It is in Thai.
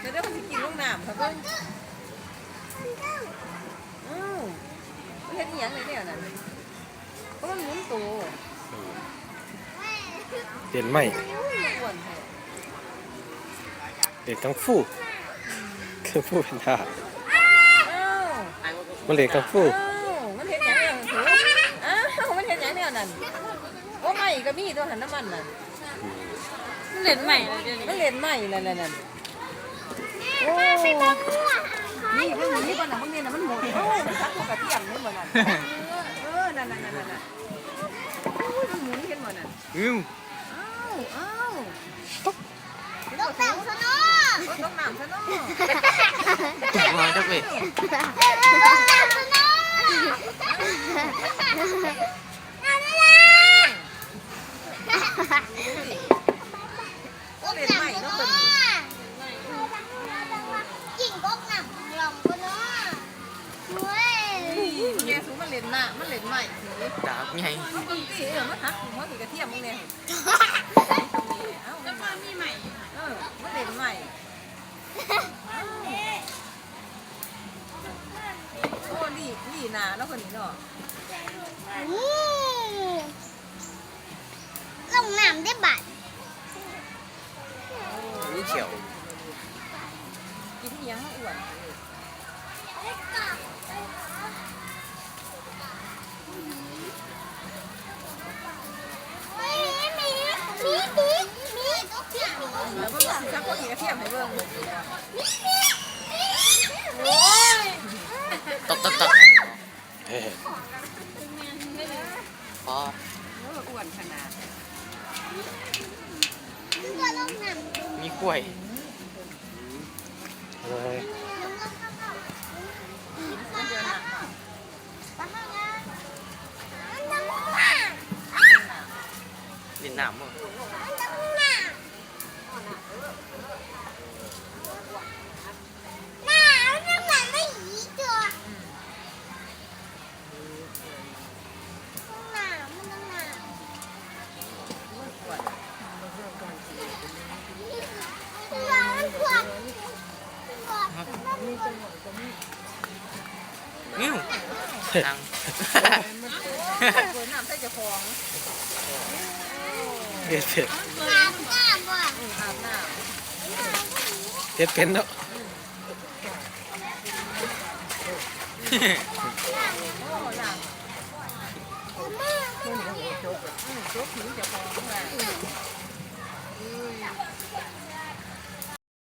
เดี๋ยวเดี๋ยวมันสิกินลูกน้ำครับเพิ่นอ้าวมันเฮ็ดอีหยังเลยเนี่ยนั่นเพราะมันหมุนตัวเด่นไหมอ้วนแท้เด่นกังฟูกังฟูเป็นท่าอ้าวมันเด่นกังฟูอ้าวมันเฮ็ดหยังเนี่ยหูอ้าวมันเฮ็ดหยังเนี่ยนั่นโอ้ไม่ก็มีตัวหันน้ำมันน่ะ เล่นใหม่เลยเดี๋ยวนี้มันเล่นใหม่นั่นนั่นนั่นโอ้นี่มันหนีบ่น่ะมันเนี่ยน่ะมันหมดโอ้ยมันซักพวกกระเทียมนี่บ่น่ะเออนั่นนั่นนั่นนั่นโอ้ยมันหมุนเห็นบ่น่ะอืมอ้าวอ้าวลูกแบบสนุโอ้ยต้องน้ำซะเนาะจับมาจับไปกลูกแบบสนุกนั่นแหละ โอ้เล่นใหม่เนาะเพิ่น กิ่งกกหนักลองก็เนาะเฮ้ย แม่สูมันเล่นหน้ามันเล่นใหม่เฮ้ยดาบไงมันตีเออมันหักหัวสีกระเทียมมึงเนี่ยเอ้าแล้วมามีใหม่เออมันเล่นใหม่โอ้นี่นี่นาแล้วคนนี้เนาะอืมลงน้ำได้บัดนี่เขียว กินเลี้ยงอ้วน แล้วมันก็สิชักหัวสีกระเทียมให้เบิ่งโอ้ยตกตกตกเฮ้พอแล้วอ้วนขนาดมีกล้วยเลยมันเดียวนน้ำหนาดินน้ำมั้ง มันน้ำหนาหนามันน้ำหนาไม่หยีตัวหนามันน้ำหนา อ้วน ตัวมันขวดขวดมันขวด นิ้วตังเปิดน้ำใส่เจ้าของเฮ็ดเผ็ดน้ำน้ำบ่อืมอาบน้เฮ็ดเป็นเนาะำโอ้ล้างแม่อืมจกผิวเจ้าของมา